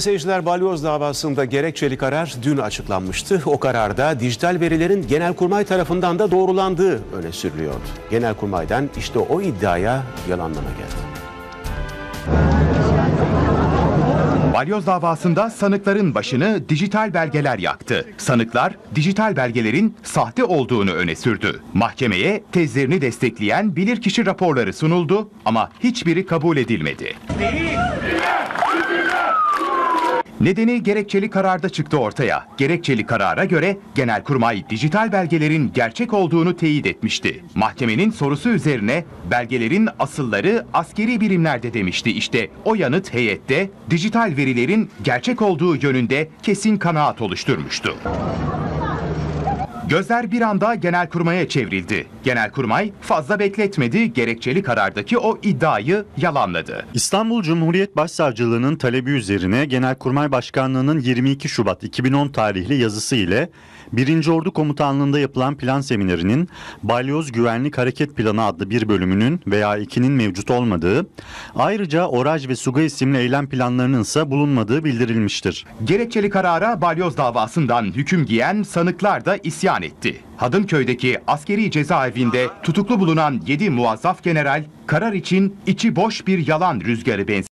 Seyirciler balyoz davasında gerekçeli karar dün açıklanmıştı. O kararda dijital verilerin Genelkurmay tarafından da doğrulandığı öne sürülüyordu. Genelkurmay'dan işte o iddiaya yalanlama geldi. Balyoz davasında sanıkların başını dijital belgeler yaktı. Sanıklar dijital belgelerin sahte olduğunu öne sürdü. Mahkemeye tezlerini destekleyen bilirkişi raporları sunuldu ama hiçbiri kabul edilmedi. Nedeni gerekçeli kararda çıktı ortaya. Gerekçeli karara göre Genelkurmay dijital belgelerin gerçek olduğunu teyit etmişti. Mahkemenin sorusu üzerine belgelerin asılları askeri birimlerde demişti. İşte o yanıt heyette dijital verilerin gerçek olduğu yönünde kesin kanaat oluşturmuştu. Gözler bir anda Genelkurmay'a çevrildi. Genelkurmay fazla bekletmedi, gerekçeli karardaki o iddiayı yalanladı. İstanbul Cumhuriyet Başsavcılığı'nın talebi üzerine Genelkurmay Başkanlığı'nın 22 Şubat 2010 tarihli yazısı ile 1. Ordu Komutanlığı'nda yapılan plan seminerinin Balyoz Güvenlik Hareket Planı adlı bir bölümünün veya ikinin mevcut olmadığı, ayrıca Oraj ve Suga isimli eylem planlarının ise bulunmadığı bildirilmiştir. Gerekçeli karara balyoz davasından hüküm giyen sanıklar da isyan etti. Hadımköy'deki askeri cezaevinde tutuklu bulunan 7 muazzaf general karar için içi boş bir yalan rüzgarı benziyor.